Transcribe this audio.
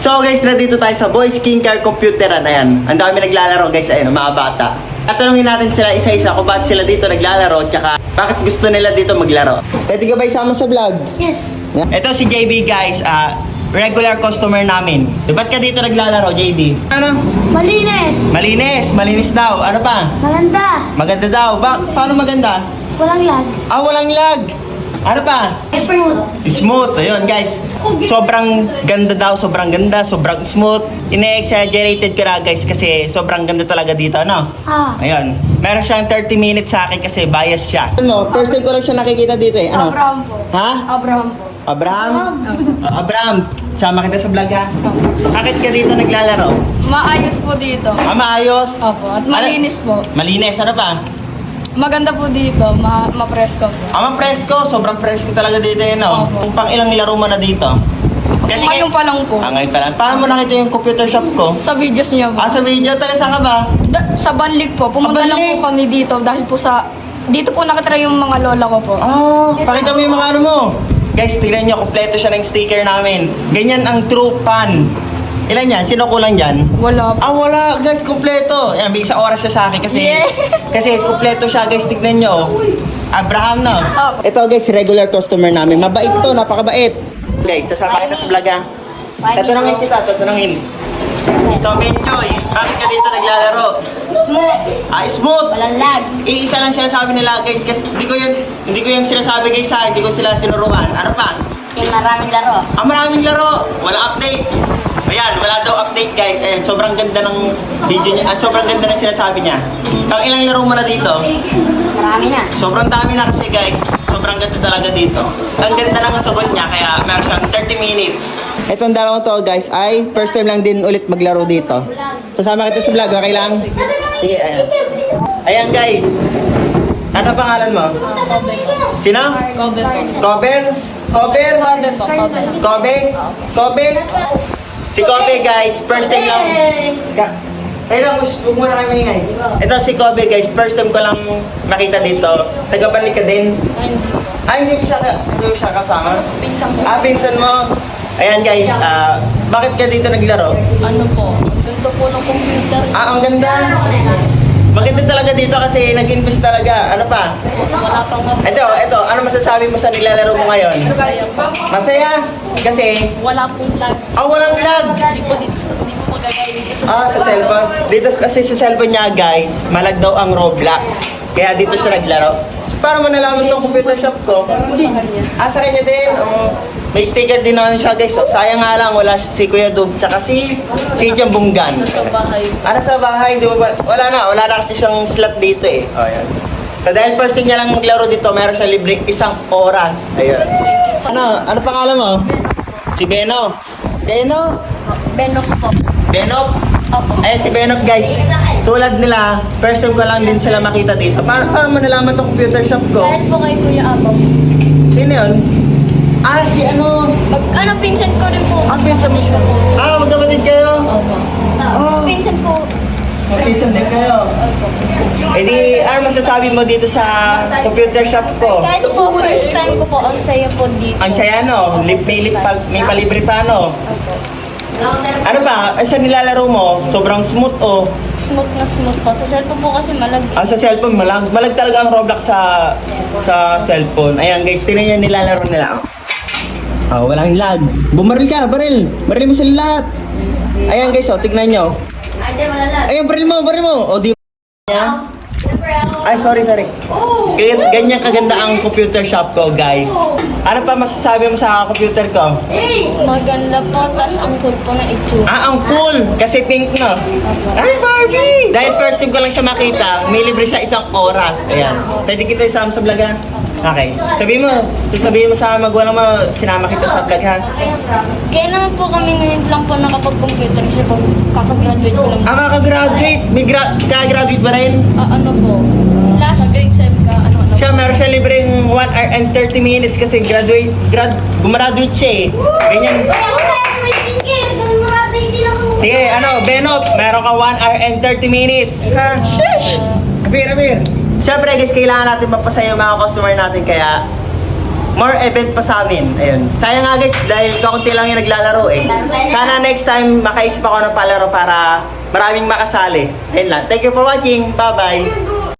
So guys, nandito tayo sa Boy Skincare Computeran. Ayan, ang dami naglalaro guys, ayun, mga bata. Tatanungin natin sila isa-isa kung bakit sila dito naglalaro, tsaka bakit gusto nila dito maglaro. Pwede ka ba isama sa vlog? Yes. Ito si JB guys, ah, regular customer namin. Eh, Ba't ka dito naglalaro, JB? Ano? Malinis. Malinis, malinis daw. Ano pa? Maganda. Maganda daw. Ba paano maganda? Walang lag. Ah, walang lag. Ano pa? Smooth. Smooth. Ayun, guys. Sobrang ganda daw, sobrang ganda, sobrang smooth. Ine-exaggerated ko na, guys, kasi sobrang ganda talaga dito, no? Ah. Ayun. Meron siyang 30 minutes sa akin kasi bias siya. Ano, first time ko lang siya nakikita dito eh. Ano? Abraham po. Ha? Abraham po. Abraham? Ah, Abraham, sama kita sa vlog ha. Bakit ka dito naglalaro? Maayos po dito. Ah, maayos. Opo. At malinis po. Malinis, ano pa? Maganda po dito. Ma mapresko po. Ama presko, sobrang presko talaga dito yun, no? Opo. Kung pang ilang laro mo na dito? Kasi Ngayon pa lang po. Ah, ngayon pa lang. Paano mo nakita yung computer shop ko? Sa videos niya po. Ah, sa video, taga saan ka ba? Da- sa Banlig po. Pumunta Ah, lang Banlig? po kami dito dahil po sa... Dito po nakatira yung mga lola ko po. Oh, pakita mo yung mga ano mo. Guys, tignan nyo, kompleto siya ng sticker namin. Ganyan ang true fan. Ilan yan? Sino kulang dyan? Wala po. Ah, wala. Guys, kompleto. Yan, bigay sa oras siya sa akin kasi... Yeah. Kasi kompleto siya, guys. Tignan nyo. Abraham, no? Opo. Ito, guys, regular customer namin. Mabait to, napakabait. Guys, sasama kita sa vlog, ha? Tatanungin kita, tatanungin. So, Menchoy, bakit ka dito naglalaro? Smooth. Ah, smooth. Walang lag. Iisa lang sinasabi nila, guys, kasi hindi ko yun, hindi ko yung sinasabi guys sa hindi ko sila tinuruan. Ano pa? Yung maraming laro. Ang maraming laro, wala update. Ayan, update guys. Ayan, sobrang ganda ng video niya, ah, sobrang ganda ng sinasabi niya. Pang ilang laro mo na dito? Marami na. Sobrang dami na kasi guys. Sobrang ganda talaga dito. Ang ganda ng sagot niya, kaya meron siyang 30 minutes. Itong dalawang to guys ay first time lang din ulit maglaro dito. Sasama kita sa vlog, okay lang? Sige, ayan. Ayan guys. Ano pangalan mo? Sino? Kobe. Cover? Cover? Kobe po. Kobe. Kobe? Kobe? Si Kobe guys, first time lang. Kaya lang, huwag muna kayo maingay. Ito si Kobe guys, first time ko lang makita dito. Tagabalik ka din. Ay, hindi ko siya, ka- hindi ko siya kasama. Pinsang po. Ah, pinsan mo. Ayan guys, ah, bakit ka dito naglaro? Ano po? Ganda po ng computer. Ah, ang ganda. Maganda talaga dito kasi nag-invest talaga. Ano pa? Wala pang Ito, ito, ano masasabi mo sa nilalaro mo ngayon? Masaya. Kasi, Wala pong lag. ah, walang lag. Hindi po dito. Hindi po magagaya dito sa Ah, sa cellphone. Dito kasi sa cellphone niya, guys, malag daw ang Roblox. Kaya dito siya naglaro. So, para mo nalaman tong computer shop ko. Ah, sa kanya din. Oh, may sticker din naman siya, guys. So, sayang nga lang, wala si Kuya Dug. Saka si, si Jambunggan. sa bahay. Para sa bahay, di ba? ba- Wala na, wala na kasi siyang slot dito eh. Oh, yan. So dahil first thing niya lang maglaro dito, meron siya libreng isang oras. Ayun. Ano? Ano pangalan mo? Si Beno. Beno? Benok po. Benop? Opo. Ay, si Benop guys. Tulad nila, first time ko lang din sila makita dito. Paano, paano mo nalaman tong computer shop ko? Dahil po kay Kuya Abang. Sino yun? Ah, si ano? Mag, ano, pinsan ko rin po. Ah, pinsan mo po. Ah, magkapatid kayo? Opo. Oh. Pinsan po. Magpisan din kayo. Opo. Eh di, ano masasabi mo dito sa computer shop ko? Kahit po first time ko po, ang saya po dito. Ang saya no, lip, may, lip, pal- may palibre pa no. Ano ba, eh, sa nilalaro mo, sobrang smooth oh. Smooth na smooth pa. Sa cellphone po kasi malag. Ah, sa cellphone, malag, malag talaga ang Roblox sa sa cellphone. Ayan guys, tinan yung nilalaro nila. Oh, walang lag. Bumaril ka, baril. Baril mo sila lahat. Ayan guys, oh, tignan nyo. Ay, di, wala lag. Ayan, baril mo, baril mo. O, di niya. Ay, sorry, sorry. Ganyan, ganyan kaganda ang computer shop ko, guys. Ano pa masasabi mo sa computer ko? Maganda po, tas ang cool po na itsura. Ah, ang cool! Kasi pink, no? Ay, Barbie! Dahil first time ko lang siya makita, may libre siya isang oras. Ayan. Pwede kita isama sa vlog, ha? Okay. Sabihin mo, sabihin mo sa magulang mo, sinama kita sa vlog, ha? Kaya naman po kami ngayon lang po nakapag-computer kasi pag kakagraduate ko lang. Ah, kakagraduate! May gra- kakagraduate ba rin? Ah, ano po? Last grade 7 ka, ano, ano. Siya, meron siya libreng 1 hour and 30 minutes kasi graduate, grad, gumraduate siya eh. Ganyan. Sige, ano, Benot, meron ka 1 hour and 30 minutes. Ha? Abir, abir. Siyempre guys, kailangan natin mapasaya yung mga customer natin kaya more event pa sa amin. Ayun. Sayang nga guys, dahil kaunti lang yung naglalaro eh. Sana next time makaisip ako ng palaro para maraming makasali. Ayun lang. Thank you for watching. Bye-bye.